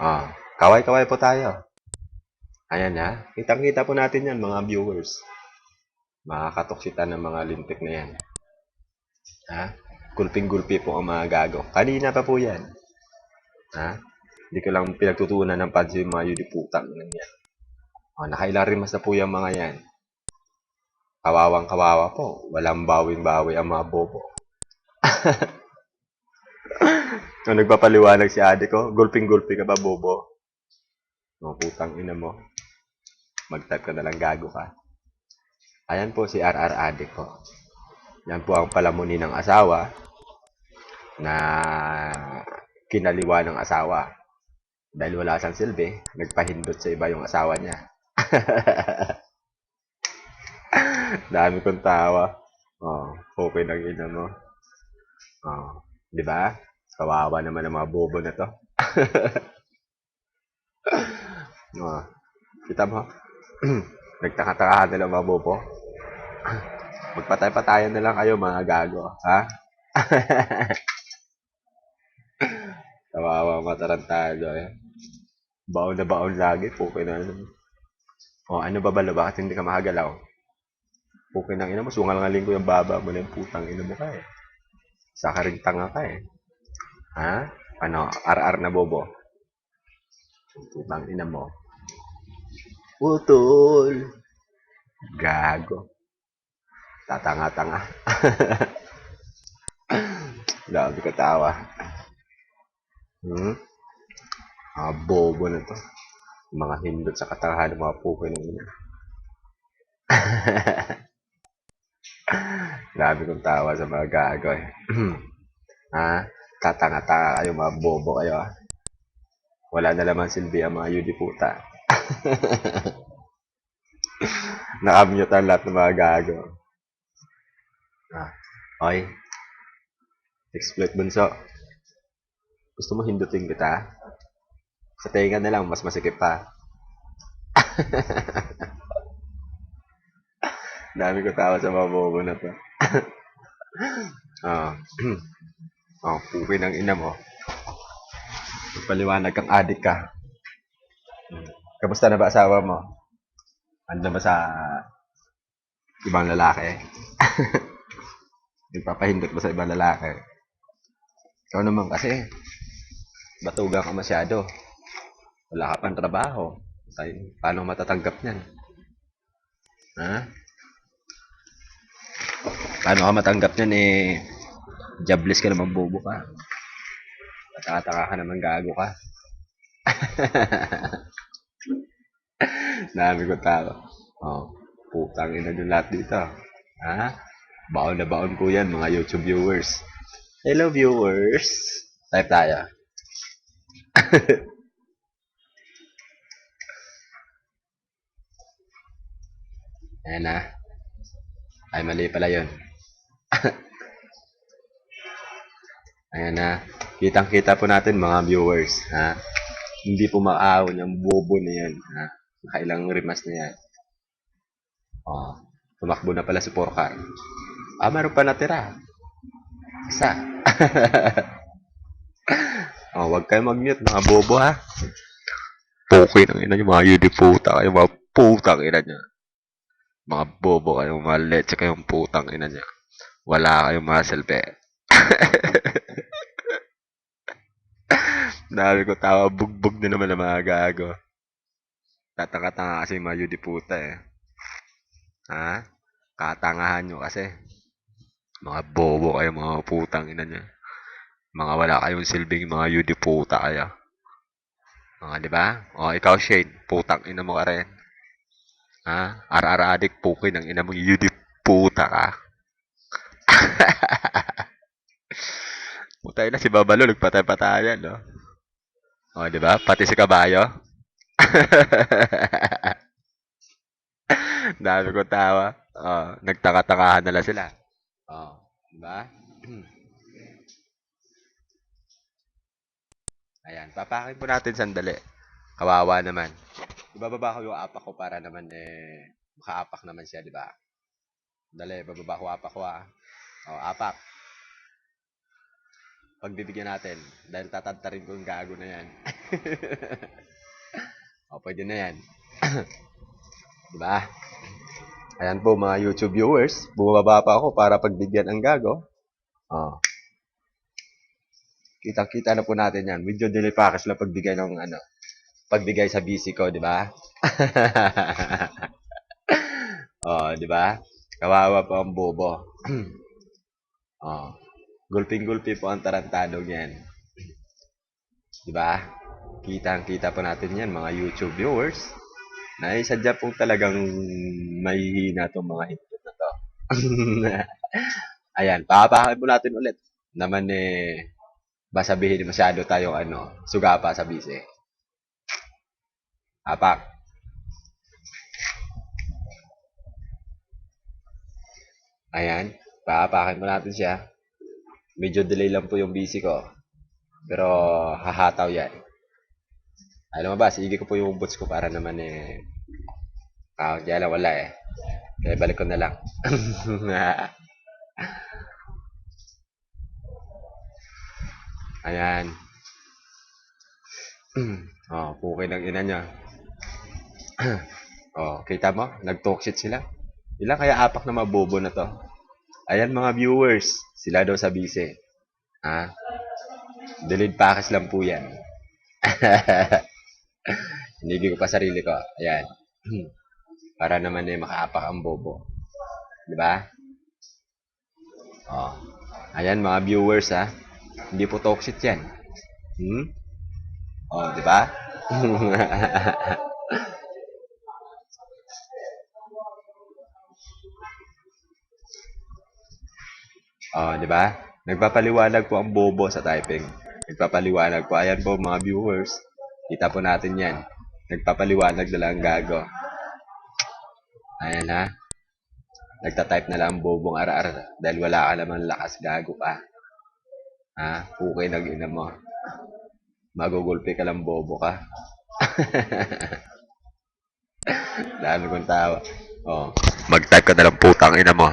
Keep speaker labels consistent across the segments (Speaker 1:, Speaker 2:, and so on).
Speaker 1: Ah, kaway-kaway po tayo. Ayan ha. Kitang-kita po natin yan, mga viewers. Makakatoksitan ng mga lintik na yan. Ha? Gulping-gulpi po ang mga gago. Kanina pa po yan. Ha? Hindi ko lang pinagtutunan ng pansin yung mga yudiputang nan yan. Oh, nakailang rimas na po yung mga yan. Kawawang kawawa po. Walang bawing-bawi ang mga bobo. Nung nagpapaliwanag si ate ko, gulping-gulpi ka ba, bobo? Mga putang ina mo. Mag-type ka na lang gago ka. Ayan po si RR Adik ko. Yan po ang palamuni ng asawa na kinaliwa ng asawa. Dahil wala siyang silbi, nagpahindot sa iba yung asawa niya. Dami kong tawa. Oh, okay lang ina mo. Oh, di ba? Kawawa naman ang mga bobo na to. oh, kita mo? Nagtaka-takahan nila mga bobo. Magpatay-patayan na lang kayo mga gago. Ha? Kawawa matarantado eh. Baon na baon lagi. Pukin na ano. O ano ba bala? Bakit hindi ka makagalaw? Pukin ng ina mo. Sungal-ngaling ko yung baba mo na yung putang ina mo ka eh. Saka rin tanga ka eh. Ha? Ano? RR na bobo. Putang ina mo. Utol. Gago. Tatanga-tanga. Dami ko tawa. Hmm? Mga bobo na to. Mga hindot sa katangahan ng mga pukoy ng ina. Dami kong tawa sa mga gago eh. ha? Tatanga-tanga kayo, mga bobo kayo ah. Wala na laman silbi ang mga yudi puta. Nakamute ang lahat ng mga gago. Ah, okay. Exploit bunso. Gusto mo hindutin kita? Sa tenga na lang, mas masikip pa. Dami ko tawa sa mga bobo na to. Ah. oh, puwi ng ina mo. Paliwanag kang adik ka. Kamusta na ba asawa mo? Ano ba sa ibang lalaki? Nagpapahindot ba sa ibang lalaki? Ikaw naman kasi, batugan ka masyado. Wala ka pang trabaho. Paano matatanggap niyan? Ha? Paano ka matanggap niyan eh? Jobless ka naman bobo ka. Tataka ka naman gago ka. Dami ko tao. Oh, putang ina yung lahat dito. Ha? Baon na baon po yan, mga YouTube viewers. Hello, viewers. Type tayo. Ayan na. Ay, mali pala yun. Ayan na. Kitang-kita po natin mga viewers. Ha? Hindi po maahon yung bobo na yan. Ha? Nakailang rimas na yan. Oh, tumakbo na pala si Porcar. Ah, meron pa natira. Isa. oh, wag kayo mag-mute mga bobo ha. Pokey ng ina nyo, mga yudi puta kayo, mga putang ina nyo. Mga bobo kayo, mga leche kayong putang ina nyo. Wala kayong mga selbe. Dami ko tawa, bugbog na naman ang mga gago. Tatanga-tanga kasi mga yudi puta eh. Ha? Katangahan nyo kasi. Mga bobo kayo, mga putang ina nyo. Mga wala kayong silbing mga yudi puta kayo. Mga, di ba? O, ikaw, Shane, putang ina mo ka rin. Ha? RR addict, puki ng ina mo, yudi puta ka. Putay na si Babalo, nagpatay-patayan, no? O, di ba? Pati si Kabayo. Dami ko tawa. Oh, nagtaka-takahan na lang sila. Oh, di ba? Ayan, papakin po natin sandali. Kawawa naman. Ibababa ko yung apak ko para naman eh, makaapak naman siya, di ba? Dali, bababa ko apak ko ah. Oh, apak. Pagbibigyan natin. Dahil tatantarin ko yung gago na yan. o, pwede na yan. diba? Ayan po mga YouTube viewers. Bumababa pa ako para pagbigyan ang gago. O. Kitang-kita na po natin yan. Medyo delay package lang pagbigay ng ano, pagbigay sa busy ko, di ba? oh, di ba? Kawawa po ang bobo. oh. Gulping-gulpi po ang tarantado niyan. Di ba? Kitang-kita po natin yan, mga YouTube viewers. Na eh, sadya pong talagang mahihina tong mga input na to. Ayan, papahakin po natin ulit. Naman eh, ba sabihin masyado tayong ano, sugapa sa bise. Apak. Ayan, paapakin mo natin siya. Medyo delay lang po yung busy ko. Pero hahataw yan. Ay lumabas, sige ko po yung boots ko para naman eh. Ah, kaya lang wala eh. Kaya balik ko na lang. Ayan. oh, pukay ng ina niya. oh, kita mo? Nag-talk shit sila. Ilan kaya apak na mabobo na to? Ayan mga viewers, sila daw sa bise. Ha? Delayed package lang po yan. Hinigi ko pa sarili ko. Ayan. Para naman eh makaapak ang bobo. Di ba? Oh. Ayan mga viewers ha. Hindi po toxic yan. Hmm? Oh, di ba? oh, di ba? Nagpapaliwanag po ang bobo sa typing. Nagpapaliwanag po. Ayan po mga viewers. Kita po natin yan. Nagpapaliwanag na lang gago. Ayan ha. Nagtatype na lang ang bobong ara-ara dahil wala ka naman lakas gago pa. Ha? Pukay nag ina mo. Magugulpi ka lang bobo ka. Dami kong tawa. Oh. Mag-type ka na lang putang ina mo.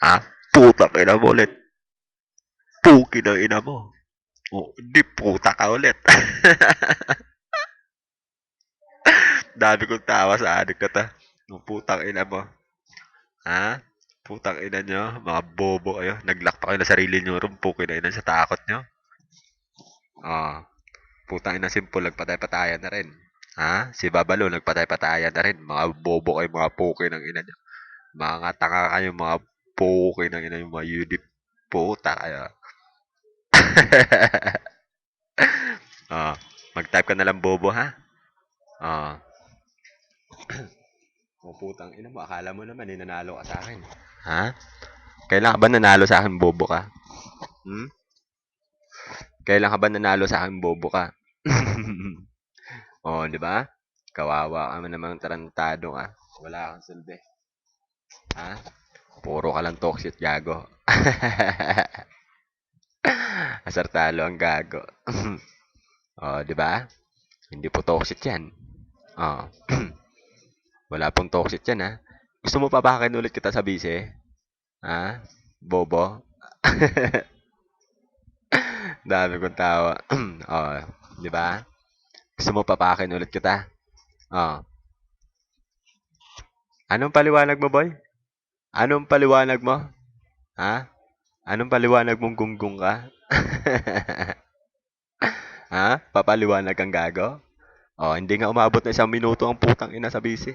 Speaker 1: Ha? Putang ina mo ulit. Puki ng ina mo. Oh, di puta ka ulit. Dami kong tawa sa adik ka ta. Oh, putang ina mo. Ha? Putang ina nyo, mga bobo kayo. Naglock kayo na sarili nyo rin. Puki na ina sa takot nyo. Ah. Putang ina simple, nagpatay-patayan na rin. Ha? Si Babalo, nagpatay-patayan na rin. Mga bobo kayo, mga puki ng ina nyo. Mga tanga kayo, mga puki ng ina nyo, mga yudip puta kayo. ah. Mag-type ka na lang bobo, ha? Ah. O putang ina mo, akala mo naman, eh, nanalo ka sa akin. Ha? Kailan ka ba nanalo sa akin, bobo ka? Hmm? Kailan ka ba nanalo sa akin, bobo ka? oh, di ba? Kawawa ka naman tarantado ka. Wala kang silbi. Ha? Puro ka lang toxic, gago. Asartalo ang gago. oh, di ba? Hindi po toxic yan. Oh. Wala pong toxic yan, ha? Gusto mo papakin ulit kita sa bise? Ha? Bobo? Dami kong tawa. oh, di ba? Gusto mo papakin ulit kita? Oh. Anong paliwanag mo, boy? Anong paliwanag mo? Ha? Anong paliwanag mong gunggong ka? ha? Papaliwanag kang gago? Oh, hindi nga umabot na isang minuto ang putang ina sa bisi.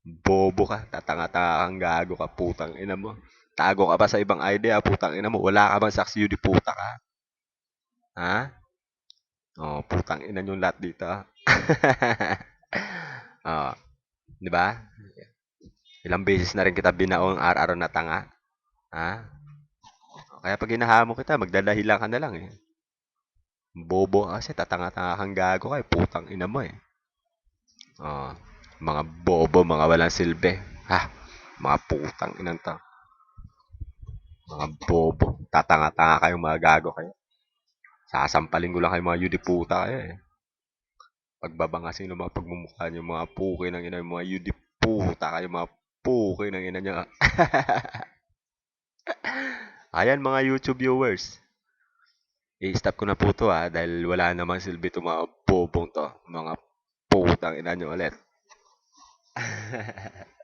Speaker 1: Bobo ka, tatanga-tanga kang gago ka, putang ina mo. Tago ka pa sa ibang idea, putang ina mo. Wala ka bang saksi yun, puta ka? Ha? Oh, putang ina yung lahat dito. oh, di ba? Ilang beses na rin kita binaong araw na tanga. Ha? Kaya pag hinahamo kita, magdadahilan ka na lang eh. Bobo ka kasi, tatanga-tanga kang gago ka eh. Putang ina mo eh. Oh, mga bobo, mga walang silbi. Ha? Mga putang inang to. Mga bobo. Tatanga-tanga kayong mga gago kayo. Sasampalin ko lang kayo mga yudi puta kayo eh. Pagbabangasin ng mga pagmumukha niyo, mga puki ng ina, mga yudi puta kayo, mga puki ng ina niya. Ayan mga YouTube viewers. I-stop ko na po to ha, dahil wala namang silbi itong mga bobong to. Mga putang ina nyo ulit.